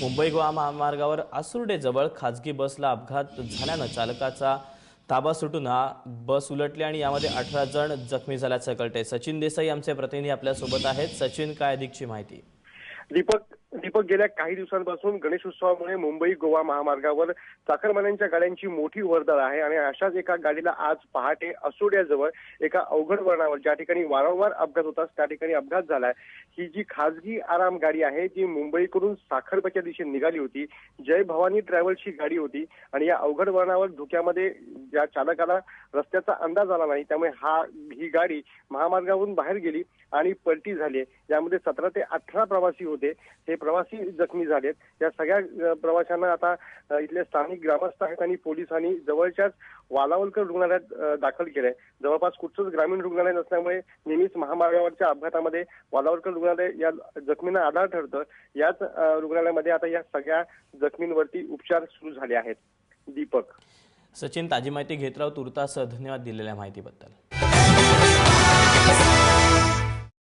मुंबई गोवा महामार्गावर आसुर्डेजवळ खाजगी बसला अपघात झाल्यानं चालकाचा ताबा सुटून हा बस उलटली आणि यामध्ये अठरा जण जखमी झाल्याचं कळते सचिन देसाई आमचे प्रतिनिधी आपल्यासोबत आहेत. सचिन काय अधिकची माहिती? दीपक दीपक गेल्या काही दिवसांपासून गणेशोत्सवामुळे मुंबई गोवा महामार्गावर चाकरमान्यांच्या गाड्यांची मोठी वर्दळ आहे आणि अशाच एका गाडीला आज पहाटे असोड्याजवळ एका अवघड वळणावर ज्या ठिकाणी वारंवार अपघात होतात त्या ठिकाणी अपघात झालाय. ही जी खासगी आराम गाडी आहे जी मुंबईकडून साखरबाच्या दिशेने निघाली होती जय भवानी ट्रॅव्हल्सची गाडी होती आणि या अवघड वळणावर धुक्यामध्ये या चालकाला रस्त्याचा अंदाज आला नाही त्यामुळे हा ही गाडी महामार्गावरून बाहेर गेली आणि पलटी झाली यामध्ये सतरा ते अठरा प्रवासी होते. हे प्रवासी जखमी झालेत. या सगळ्या प्रवाशांना आता इथले स्थानिक ग्रामस्थ आहेत आणि पोलिसांनी जवळच्याच वालावलकर रुग्णालयात दाखल केलंय. जवळपास कुठचंच ग्रामीण रुग्णालय नसल्यामुळे नेहमीच महामार्गावरच्या अपघातामध्ये वालावलकर रुग्णालय या जखमींना आधार ठरतं. याच रुग्णालयामध्ये आता या सगळ्या जखमींवरती उपचार सुरू झाले आहेत. दीपक. सचिन ताजी माहिती घेत राहू. तुर्तास धन्यवाद दिलेल्या माहितीबद्दल.